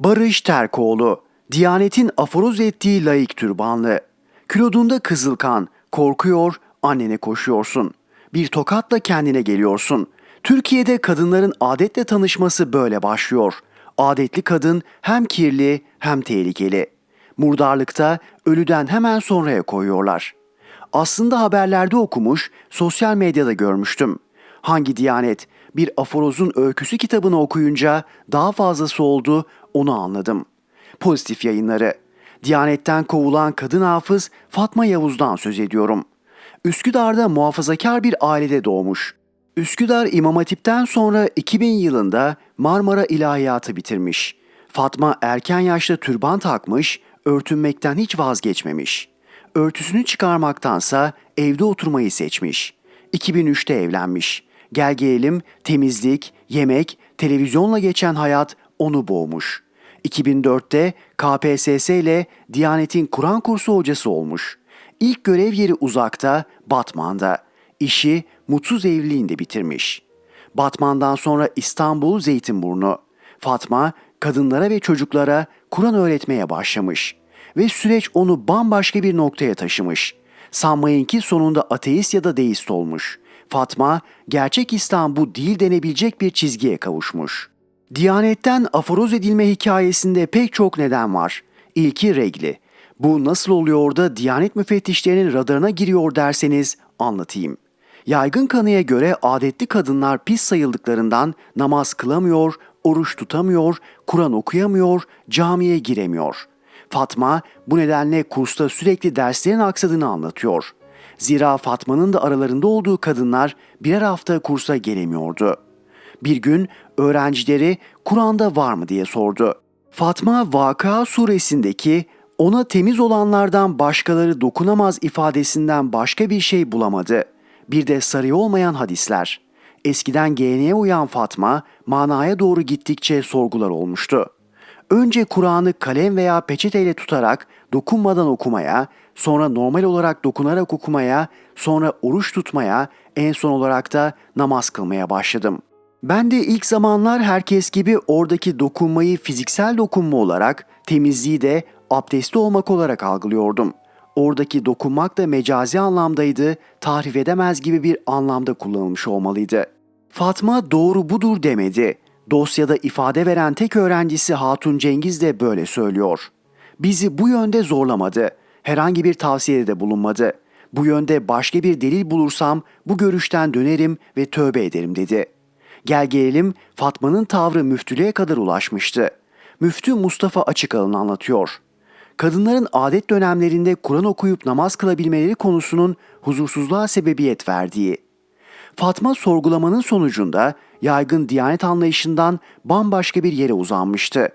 Barış Terkoğlu, Diyanet'in aforoz ettiği laik türbanlı. Kilodunda kızılkan, korkuyor, annene koşuyorsun. Bir tokatla kendine geliyorsun. Türkiye'de kadınların adetle tanışması böyle başlıyor. Adetli kadın hem kirli hem tehlikeli. Murdarlıkta ölüden hemen sonraya koyuyorlar. Aslında haberlerde okumuş, sosyal medyada görmüştüm. Hangi diyanet bir aforozun öyküsü kitabını okuyunca daha fazlası oldu onu anladım. Pozitif yayınları. Diyanetten kovulan kadın hafız Fatma Yavuz'dan söz ediyorum. Üsküdar'da muhafazakar bir ailede doğmuş. Üsküdar İmam Hatip'ten sonra 2000 yılında Marmara İlahiyatı bitirmiş. Fatma erken yaşta türban takmış, örtünmekten hiç vazgeçmemiş. Örtüsünü çıkarmaktansa evde oturmayı seçmiş. 2003'te evlenmiş. Gel gelelim temizlik, yemek, televizyonla geçen hayat onu boğmuş. 2004'te KPSS ile Diyanet'in Kur'an kursu hocası olmuş. İlk görev yeri uzakta, Batman'da. İşi mutsuz evliliğinde bitirmiş. Batman'dan sonra İstanbul Zeytinburnu. Fatma kadınlara ve çocuklara Kur'an öğretmeye başlamış ve süreç onu bambaşka bir noktaya taşımış. Sanmayın ki sonunda ateist ya da deist olmuş. Fatma gerçek İslam bu değil denebilecek bir çizgiye kavuşmuş. Diyanetten aforoz edilme hikayesinde pek çok neden var. İlki regli. Bu nasıl oluyor da Diyanet müfettişlerinin radarına giriyor derseniz anlatayım. Yaygın kanıya göre adetli kadınlar pis sayıldıklarından namaz kılamıyor, oruç tutamıyor, Kur'an okuyamıyor, camiye giremiyor. Fatma bu nedenle kursta sürekli derslerin aksadığını anlatıyor. Zira Fatma'nın da aralarında olduğu kadınlar birer hafta kursa gelemiyordu. Bir gün öğrencileri Kur'an'da var mı diye sordu. Fatma Vaka suresindeki ona temiz olanlardan başkaları dokunamaz ifadesinden başka bir şey bulamadı. Bir de sarı olmayan hadisler. Eskiden geleneğe uyan Fatma manaya doğru gittikçe sorgular olmuştu. Önce Kur'an'ı kalem veya peçeteyle tutarak dokunmadan okumaya, sonra normal olarak dokunarak okumaya, sonra oruç tutmaya, en son olarak da namaz kılmaya başladım. Ben de ilk zamanlar herkes gibi oradaki dokunmayı fiziksel dokunma olarak, temizliği de abdestli olmak olarak algılıyordum. Oradaki dokunmak da mecazi anlamdaydı, tarif edemez gibi bir anlamda kullanılmış olmalıydı. Fatma doğru budur demedi. Dosyada ifade veren tek öğrencisi Hatun Cengiz de böyle söylüyor. Bizi bu yönde zorlamadı. Herhangi bir tavsiyede de bulunmadı. Bu yönde başka bir delil bulursam bu görüşten dönerim ve tövbe ederim dedi. Gel gelelim Fatma'nın tavrı müftülüğe kadar ulaşmıştı. Müftü Mustafa Açıkalın anlatıyor. Kadınların adet dönemlerinde Kur'an okuyup namaz kılabilmeleri konusunun huzursuzluğa sebebiyet verdiği. Fatma sorgulamanın sonucunda yaygın diyanet anlayışından bambaşka bir yere uzanmıştı.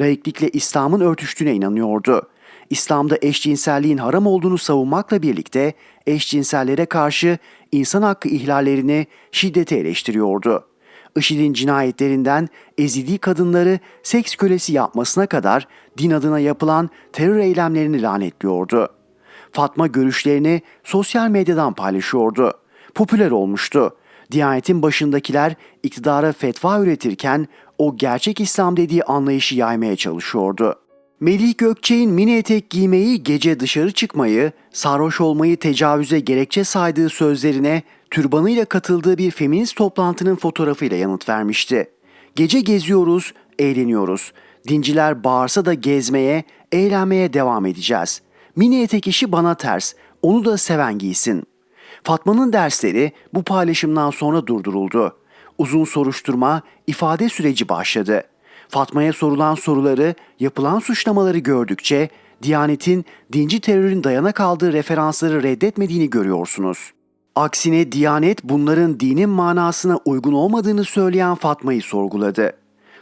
Laiklikle İslam'ın örtüştüğüne inanıyordu. İslam'da eşcinselliğin haram olduğunu savunmakla birlikte eşcinsellere karşı insan hakkı ihlallerini şiddete eleştiriyordu. IŞİD'in cinayetlerinden ezildiği kadınları seks kölesi yapmasına kadar din adına yapılan terör eylemlerini lanetliyordu. Fatma görüşlerini sosyal medyadan paylaşıyordu. Popüler olmuştu. Diyanetin başındakiler iktidara fetva üretirken o gerçek İslam dediği anlayışı yaymaya çalışıyordu. Melih Gökçe'nin mini etek giymeyi, gece dışarı çıkmayı, sarhoş olmayı tecavüze gerekçe saydığı sözlerine türbanıyla katıldığı bir feminist toplantının fotoğrafıyla yanıt vermişti. Gece geziyoruz, eğleniyoruz. Dinciler bağırsa da gezmeye, eğlenmeye devam edeceğiz. Mini etek işi bana ters, onu da seven giysin. Fatma'nın dersleri bu paylaşımdan sonra durduruldu. Uzun soruşturma, ifade süreci başladı. Fatma'ya sorulan soruları, yapılan suçlamaları gördükçe Diyanet'in dinci terörün dayana kaldığı referansları reddetmediğini görüyorsunuz. Aksine Diyanet bunların dinin manasına uygun olmadığını söyleyen Fatma'yı sorguladı.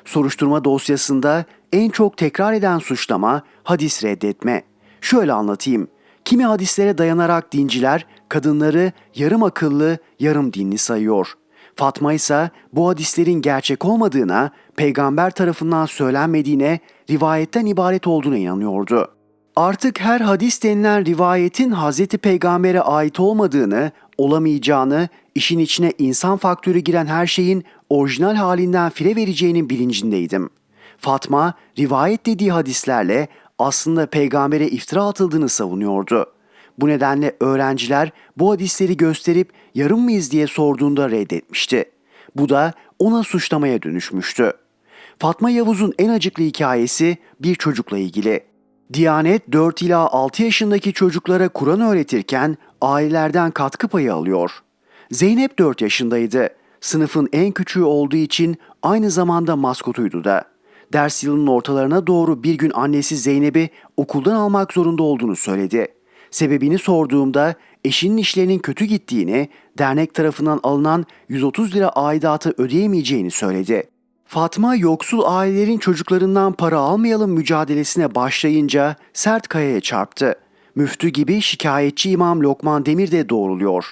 Soruşturma dosyasında en çok tekrar eden suçlama hadis reddetme. Şöyle anlatayım. Kimi hadislere dayanarak dinciler kadınları yarım akıllı, yarım dinli sayıyor. Fatma ise bu hadislerin gerçek olmadığına, peygamber tarafından söylenmediğine, rivayetten ibaret olduğuna inanıyordu. Artık her hadis denilen rivayetin Hazreti Peygamber'e ait olmadığını, olamayacağını, işin içine insan faktörü giren her şeyin orijinal halinden fire vereceğinin bilincindeydim. Fatma rivayet dediği hadislerle aslında peygambere iftira atıldığını savunuyordu. Bu nedenle öğrenciler bu hadisleri gösterip yarım mıyız diye sorduğunda reddetmişti. Bu da ona suçlamaya dönüşmüştü. Fatma Yavuz'un en acıklı hikayesi bir çocukla ilgili. Diyanet 4 ila 6 yaşındaki çocuklara Kur'an öğretirken ailelerden katkı payı alıyor. Zeynep 4 yaşındaydı. Sınıfın en küçüğü olduğu için aynı zamanda maskotuydu da. Ders yılının ortalarına doğru bir gün annesi Zeynep'i okuldan almak zorunda olduğunu söyledi. Sebebini sorduğumda eşinin işlerinin kötü gittiğini, dernek tarafından alınan 130 lira aidatı ödeyemeyeceğini söyledi. Fatma yoksul ailelerin çocuklarından para almayalım mücadelesine başlayınca sert kayaya çarptı. Müftü gibi şikayetçi İmam Lokman Demir de doğruluyor.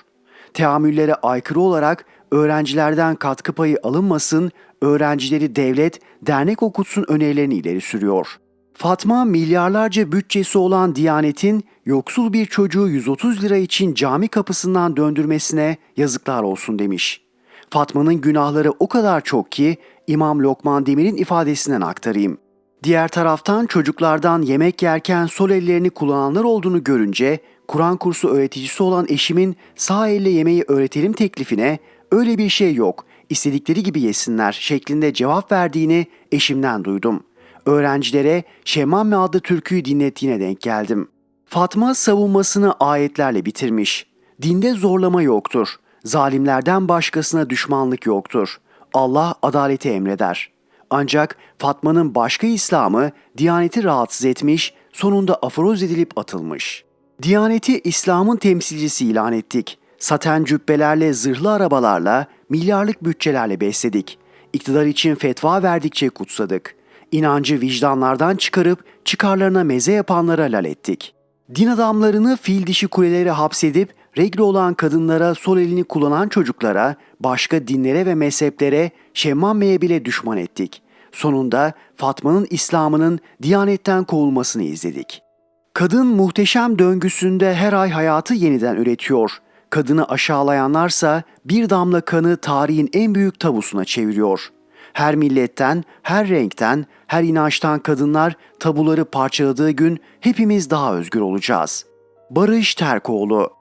Teamüllere aykırı olarak öğrencilerden katkı payı alınmasın, öğrencileri devlet, dernek okutsun önerilerini ileri sürüyor. Fatma milyarlarca bütçesi olan Diyanet'in yoksul bir çocuğu 130 lira için cami kapısından döndürmesine yazıklar olsun demiş. Fatma'nın günahları o kadar çok ki İmam Lokman Demir'in ifadesinden aktarayım. Diğer taraftan çocuklardan yemek yerken sol ellerini kullananlar olduğunu görünce Kur'an kursu öğreticisi olan eşimin sağ elle yemeği öğretelim teklifine öyle bir şey yok, istedikleri gibi yesinler şeklinde cevap verdiğini eşimden duydum. Öğrencilere Şemmame adlı türküyü dinlettiğine denk geldim. Fatma savunmasını ayetlerle bitirmiş. Dinde zorlama yoktur. Zalimlerden başkasına düşmanlık yoktur. Allah adaleti emreder. Ancak Fatma'nın başka İslam'ı Diyaneti rahatsız etmiş, sonunda aforoz edilip atılmış. Diyaneti İslam'ın temsilcisi ilan ettik. Saten cübbelerle, zırhlı arabalarla, milyarlık bütçelerle besledik. İktidar için fetva verdikçe kutsadık. İnancı vicdanlardan çıkarıp çıkarlarına meze yapanlara lal ettik. Din adamlarını fil dişi kulelere hapsedip regl olan kadınlara sol elini kullanan çocuklara, başka dinlere ve mezheplere Şemmame'ye bile düşman ettik. Sonunda Fatma'nın İslam'ının Diyanetten kovulmasını izledik. Kadın muhteşem döngüsünde her ay hayatı yeniden üretiyor. Kadını aşağılayanlarsa bir damla kanı tarihin en büyük tabusuna çeviriyor. Her milletten, her renkten, her inançtan kadınlar tabuları parçaladığı gün hepimiz daha özgür olacağız. Barış Terkoğlu